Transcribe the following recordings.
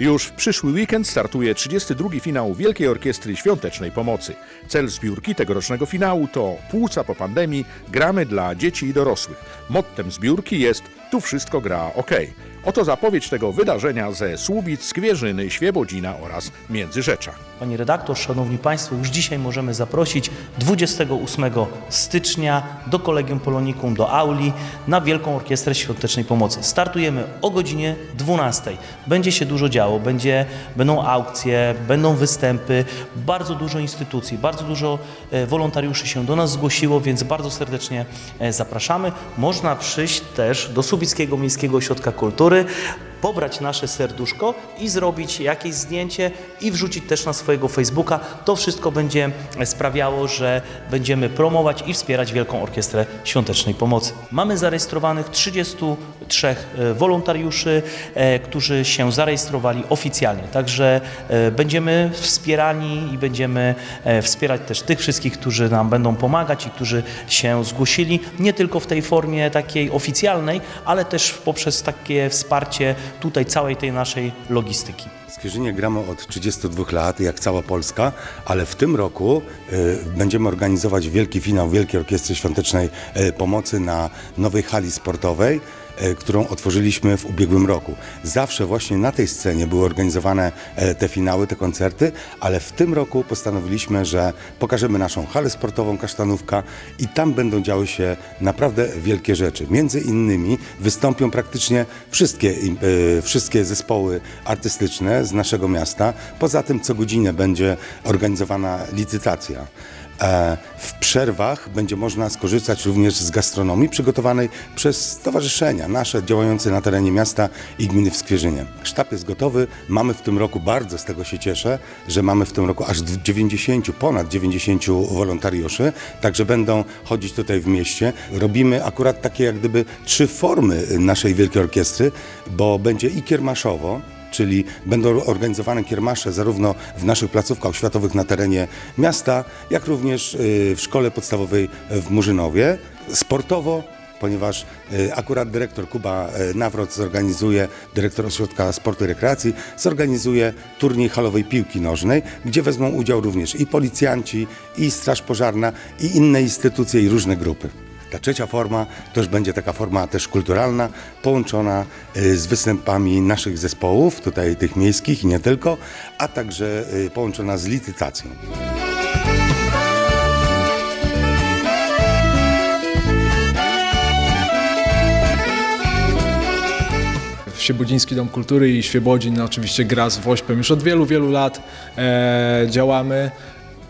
Już w przyszły weekend startuje 32. finał Wielkiej Orkiestry Świątecznej Pomocy. Cel zbiórki tegorocznego finału to Płuca po pandemii, gramy dla dzieci i dorosłych. Mottem zbiórki jest Tu wszystko gra OK. Oto zapowiedź tego wydarzenia ze Słubic, Skwierzyny, Świebodzina oraz Międzyrzecza. Pani redaktor, szanowni państwo, już dzisiaj możemy zaprosić 28 stycznia do Kolegium Polonikum, do auli na Wielką Orkiestrę Świątecznej Pomocy. Startujemy o godzinie 12. Będzie się dużo działo, będzie, będą aukcje, będą występy, bardzo dużo instytucji, bardzo dużo e, wolontariuszy się do nas zgłosiło, więc bardzo serdecznie e, zapraszamy. Można przyjść też do Subickiego Miejskiego Ośrodka Kultury, pobrać nasze serduszko i zrobić jakieś zdjęcie i wrzucić też na swojego Facebooka. To wszystko będzie sprawiało, że będziemy promować i wspierać Wielką Orkiestrę Świątecznej Pomocy. Mamy zarejestrowanych 33 e, wolontariuszy, e, którzy się zarejestrowali oficjalnie. Także e, będziemy wspierani i będziemy wspierać też tych wszystkich, którzy nam będą pomagać i którzy się zgłosili, nie tylko w tej formie takiej oficjalnej, ale też poprzez takie wsparcie tutaj całej tej naszej logistyki. W gramy od 32 lat, jak cała Polska, ale w tym roku y, będziemy organizować wielki finał Wielkiej Orkiestry Świątecznej y, Pomocy na nowej hali sportowej, którą otworzyliśmy w ubiegłym roku. Zawsze właśnie na tej scenie były organizowane y, te finały, te koncerty, ale w tym roku postanowiliśmy, że pokażemy naszą halę sportową Kasztanówka i tam będą działy się naprawdę wielkie rzeczy. Między innymi wystąpią praktycznie wszystkie, y, wszystkie zespoły artystyczne z naszego miasta. Poza tym co godzinę będzie organizowana licytacja. E, W przerwach będzie można skorzystać również z gastronomii przygotowanej przez stowarzyszenia nasze działające na terenie miasta i gminy w Skwierzynie. Sztab jest gotowy. Mamy w tym roku, bardzo z tego się cieszę, że mamy w tym roku aż 90, ponad 90 wolontariuszy, także będą chodzić tutaj w mieście. Robimy akurat takie jak gdyby trzy formy naszej Wielkiej Orkiestry, bo będzie i kiermaszowo, czyli będą organizowane kiermasze zarówno w naszych placówkach oświatowych na terenie miasta, jak również y, w szkole podstawowej w Murzynowie. Sportowo, ponieważ y, akurat dyrektor Kuba y, Nawrot zorganizuje, dyrektor Ośrodka Sportu i Rekreacji, zorganizuje turniej halowej piłki nożnej, gdzie wezmą udział również i policjanci, i Straż Pożarna, i inne instytucje i różne grupy. Ta trzecia forma to już będzie taka forma też kulturalna, połączona y, z występami naszych zespołów, tutaj tych miejskich i nie tylko, a także y, połączona z licytacją. Świebodziński Dom Kultury i Świebodzin oczywiście gra z Wośpem już od wielu, wielu lat e, działamy.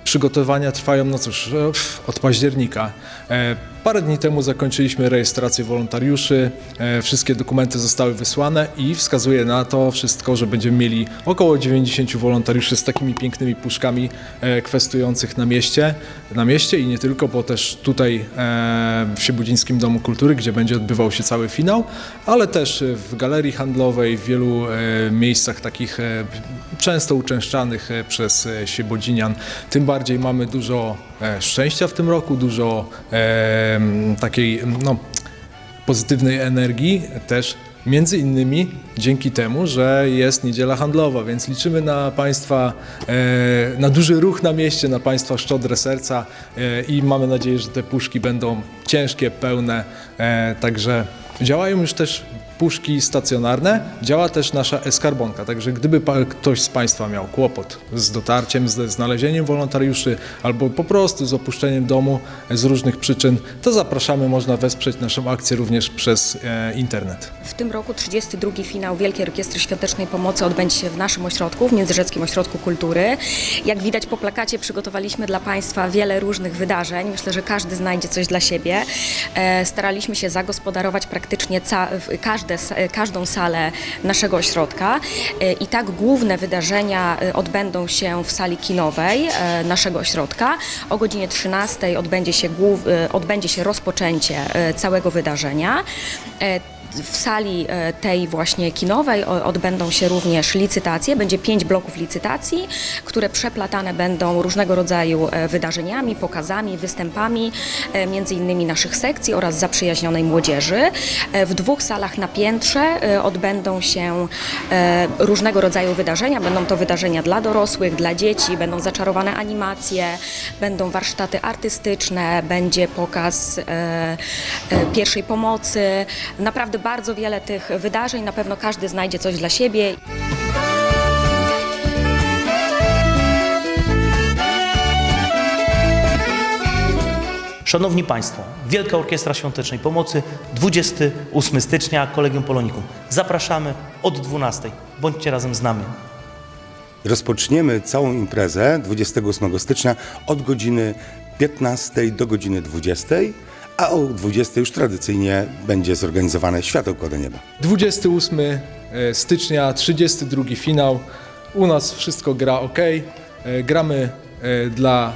Przygotowania trwają, no cóż, e, od października. E, parę dni temu zakończyliśmy rejestrację wolontariuszy, e, wszystkie dokumenty zostały wysłane i wskazuje na to wszystko, że będziemy mieli około 90 wolontariuszy z takimi pięknymi puszkami e, kwestujących na mieście, na mieście i nie tylko, bo też tutaj e, w Świebodzińskim Domu Kultury, gdzie będzie odbywał się cały finał, ale też w galerii handlowej, w wielu miejscach takich często uczęszczanych przez Świebodzinian. Tym bardziej mamy dużo szczęścia w tym roku, dużo takiej no, pozytywnej energii też między innymi dzięki temu, że jest niedziela handlowa, więc liczymy na Państwa, e, na duży ruch na mieście, na Państwa szczodre serca e, i mamy nadzieję, że te puszki będą ciężkie, pełne, e, także działają już też puszki stacjonarne, działa też nasza eskarbonka, także gdyby ktoś z Państwa miał kłopot z dotarciem, ze znalezieniem wolontariuszy albo po prostu z opuszczeniem domu z różnych przyczyn, to zapraszamy, można wesprzeć naszą akcję również przez e, internet. W tym roku 32. finał Wielkiej Orkiestry Świątecznej Pomocy odbędzie się w naszym ośrodku, w Międzyrzeckim Ośrodku Kultury. Jak widać po plakacie przygotowaliśmy dla Państwa wiele różnych wydarzeń. Myślę, że każdy znajdzie coś dla siebie. E, Staraliśmy się zagospodarować praktycznie ca- w- każde, e, każdą salę naszego ośrodka. E, I tak główne wydarzenia e, odbędą się w sali kinowej naszego ośrodka. O godzinie 13 odbędzie się, odbędzie się rozpoczęcie całego wydarzenia. W sali e, tej właśnie kinowej odbędą się również licytacje. Będzie pięć bloków licytacji, które przeplatane będą różnego rodzaju e, wydarzeniami, pokazami, występami, e, między innymi naszych sekcji oraz zaprzyjaźnionej młodzieży. W dwóch salach na piętrze odbędą się różnego rodzaju wydarzenia. Będą to wydarzenia dla dorosłych, dla dzieci, będą zaczarowane animacje, będą warsztaty artystyczne, będzie pokaz pierwszej pomocy. Naprawdę bardzo wiele tych wydarzeń, na pewno każdy znajdzie coś dla siebie. Szanowni Państwo, Wielka Orkiestra Świątecznej Pomocy, 28 stycznia, Kolegium Polonikum. Zapraszamy od 12. Bądźcie razem z nami. Rozpoczniemy całą imprezę 28 stycznia od godziny 15 do godziny 20, a o 20 już tradycyjnie będzie zorganizowane światełko do nieba. 28 e, stycznia, 32 finał. U nas wszystko gra ok. E, Gramy e, dla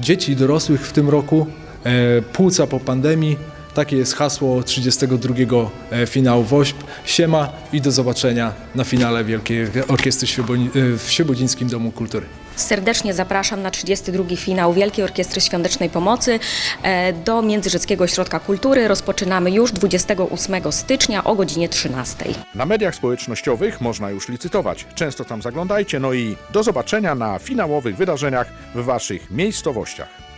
dzieci i dorosłych w tym roku. Płuca po pandemii. Takie jest hasło 32 e, finału WOŚP. Siema i do zobaczenia na finale Wielkiej Orkiestry e, w Świebodzińskim Domu Kultury. Serdecznie zapraszam na 32 finał Wielkiej Orkiestry Świątecznej Pomocy e, do Międzyrzeckiego Ośrodka Kultury. Rozpoczynamy już 28 stycznia o godzinie 13. Na mediach społecznościowych można już licytować. Często tam zaglądajcie, no i do zobaczenia na finałowych wydarzeniach w Waszych miejscowościach.